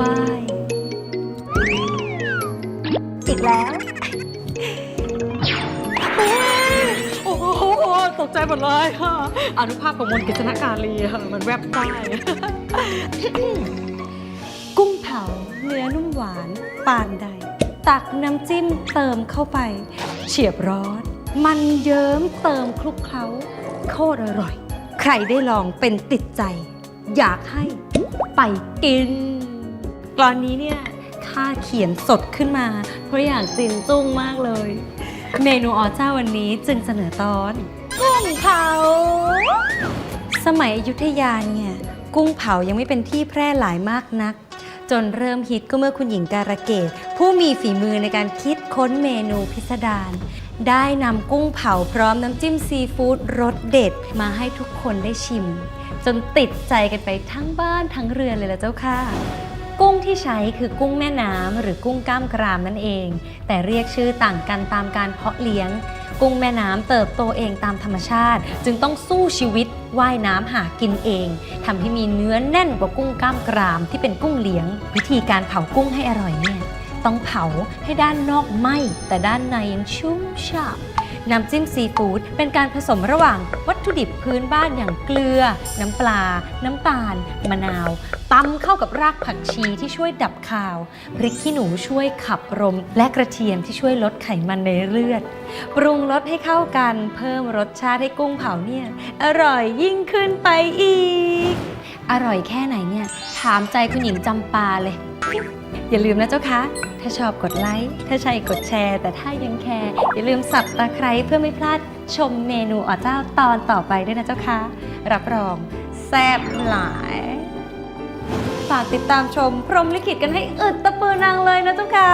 บาย อีกแล้ว โอ้โหตกใจหมดเลยค่ะอนุภาพของมนต์กิจนาการีค่ะมันแวบได้ กุ้งเผาเนื้อนุ่มหวานปานใด ตักน้ำจิ้มเติมเข้าไป เฉียบร้อน มันเยิ้มเติมคลุกเคล้า โคตรอร่อย ใครได้ลองเป็นติดใจ อยากให้ไปกิน กรอนนี้เนี่ยข้าเขียนสดขึ้นมา เพราะอยากจินจุ้งมากเลย เมนูอเจ้าวันนี้จึงเสนอตอน กุ้งเผา สมัยอยุธยาเนี่ย กุ้งเผายังไม่เป็นที่แพร่หลายมากนัก จนเริ่มฮิตก็เมื่อคุณหญิงการะเกดผู้มีฝีมือในการคิดค้นเมนูพิสดารได้นำกุ้งเผาพร้อมน้ำจิ้มซีฟู้ดรสเด็ดมาให้ทุกคนได้ชิม จนติดใจกันไปทั้งบ้านทั้งเรือนเลยละเจ้าค่ะ กุ้งที่ใช้คือกุ้งแม่น้ำหรือกุ้งกล้ามกรามนั่นเอง แต่เรียกชื่อต่างกันตามการเพาะเลี้ยง กุ้งแม่น้ำเติบโตเองตามธรรมชาติ จึงต้องสู้ชีวิตว่ายน้ำหากินเองทำให้มีเนื้อแน่นกว่ากุ้งกล้ามกราม ที่เป็นกุ้งเลี้ยง วิธีการเผากุ้งให้อร่อยเนี่ยต้องเผาให้ด้านนอกไหม้แต่ด้านในยังชุ่มฉ่ำ น้ำจิ้มซีฟู้ดเป็นการผสมระหว่างวัตถุดิบพื้นบ้านอย่างเกลือ น้ำปลา น้ำตาล มะนาวตำเข้ากับรากผักชีที่ช่วยดับคาว พริกขี้หนูช่วยขับลมและกระเทียมที่ช่วยลดไขมันในเลือด ปรุงรสให้เข้ากันเพิ่มรสชาติให้กุ้งเผาเนี่ย อร่อยยิ่งขึ้นไปอีก อร่อยแค่ไหนเนี่ย ถามใจคุณหญิงจำปาเลย อย่าลืมนะเจ้าคะ ถ้าชอบกดไลค์ ถ้าใช่กดแชร์ แต่ถ้ายังแคร์ อย่าลืมสับตะไคร้เพื่อไม่พลาดชมเมนูอ๋อเจ้าตอนต่อไปด้วยนะเจ้าคะ รับรองแซ่บหลาย ฝากติดตามชม พรมลิขิตกันให้อึดตะปือนางเลยนะเจ้าคะ